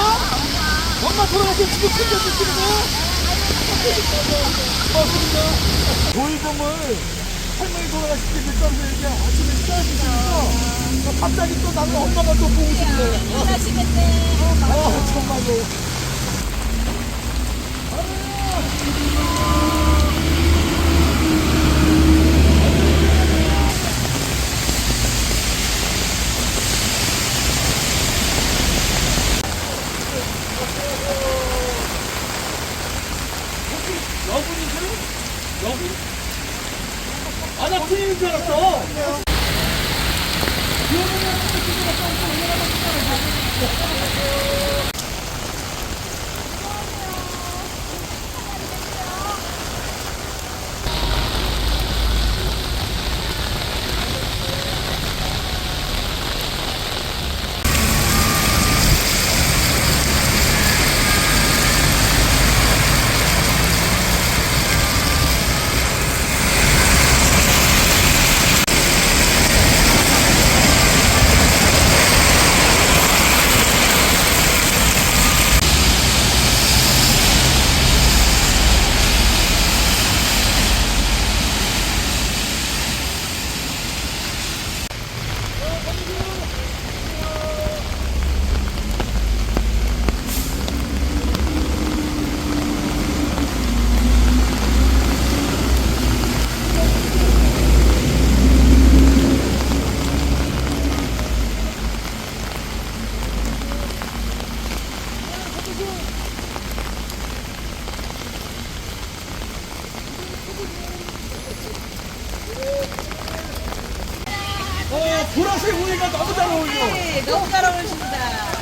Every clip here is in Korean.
엄마 돌아가서 지금 챙겨주시는 거야? 맞습니다. 돌봄을 할머니 돌아가실 때 늦잠을 이렇게 아침에 씻어주시니까 갑자기 또 나는 엄마가 또 보고 싶네. 하시겠네. 아, 정말로. 여분이세요? 여분? 아, 나 군인인 줄 알았어. 어, 보라색 우유가 너무 잘 어울려. 네, 너무 잘 어울리십니다.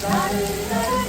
도와주셨네 여